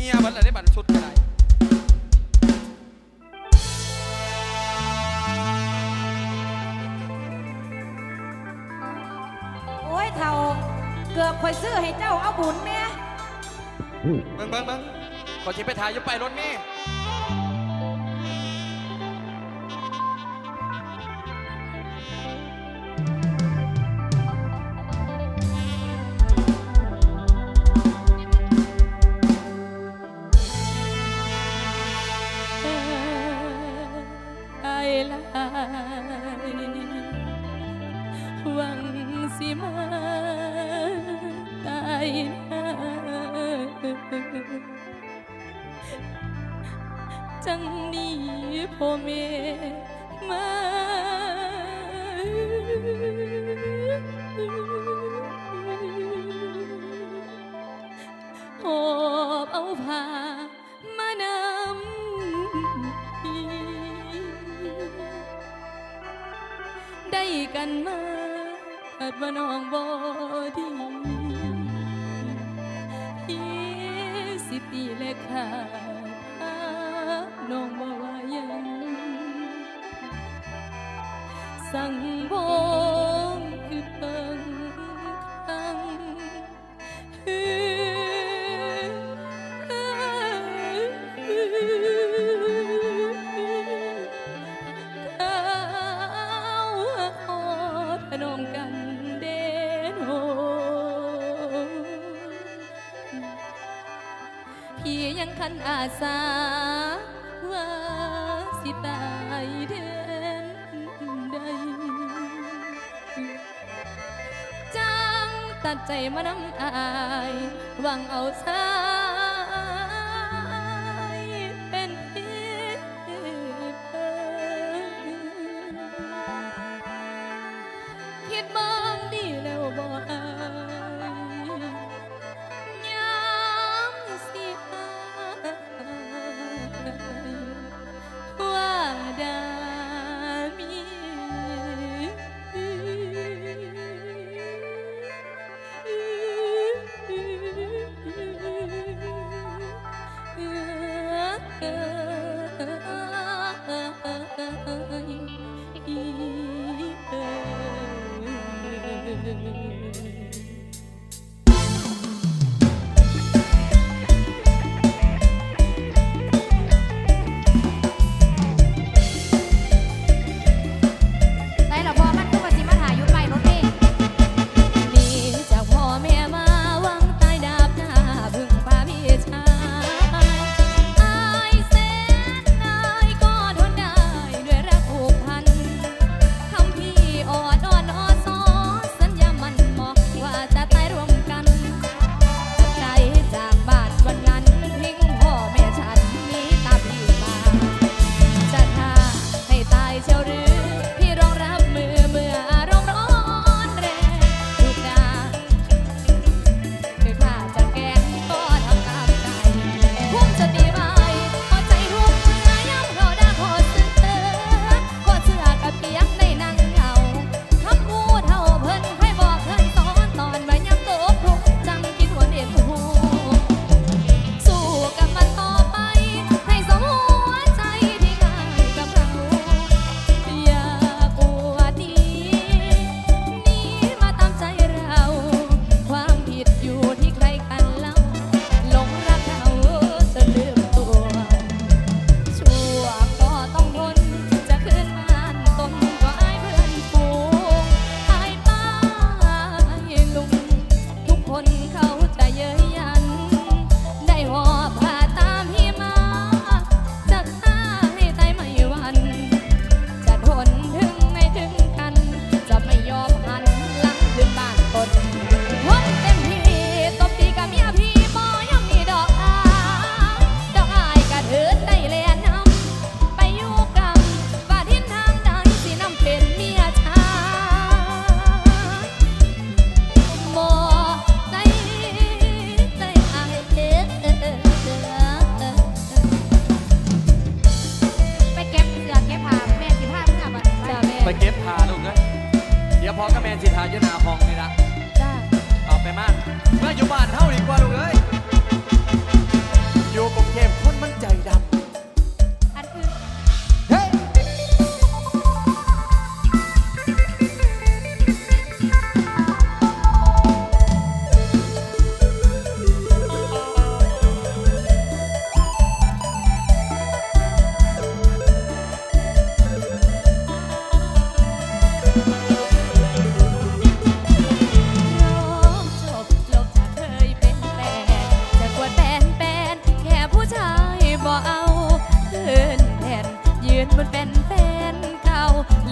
ฮียเบัดอะไรได้บัตรชุดก็ได้โอ้ยเท่าเกือบคอยซื้อให้เจ้าเอาบุญแม่เบิ่งเบิ่งเบิ่งขอชิไปถ่ายอยุไปรถนี่ พ่อแม่มาหอบเอาผ้ามานำอีได้กันมาอาจว่าน้องบอดีพี่สิตีและขาดหา น้องบ่ว่ายัง สั่งบงคือเพิ่งคังข้าวขอถนอมกันเดนโหพี่ยังคันอาสา ว่าสิตายเดินใดจังตัดใจมานำอายหวังเอาซา good.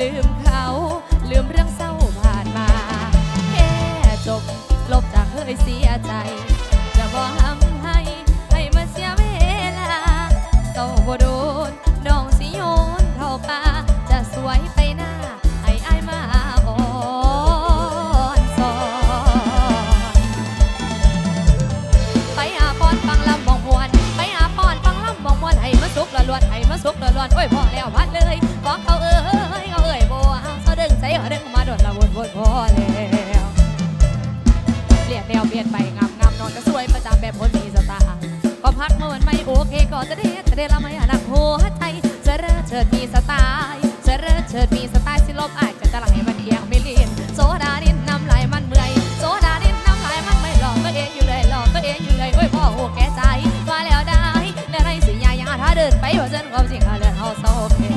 ลืมเขา ลืมเรื่องเศร้าผ่านมา แค่จบลบจากเคยเสียใจ แนวเปลี่ยนไปงามงามนอนก็สวยประจำแบบคนมีสตาร์ก็พักเมื่อวันไม่โอเคก็จะเด็ดจะเด็ดละไม่อนาคตใจจะเริ่เชิดมีสไตล์จะเริ่เชิดมีสไตล์สิลบอายจะตะไหลมันเอียงไม่เลี่ยนโซดาดินน้ำไหลมันเมื่อยโซดาดินน้ำไหลมันไม่หลอกตัเองอยู่เลยหลอกตัเองอยู่เลยโอ้ยพ่อโอ้แก่ใจมาแล้วได้ในไรสิยายาถ้าเดินไปว่าเจนความจริงเขาเดินเขาโซเค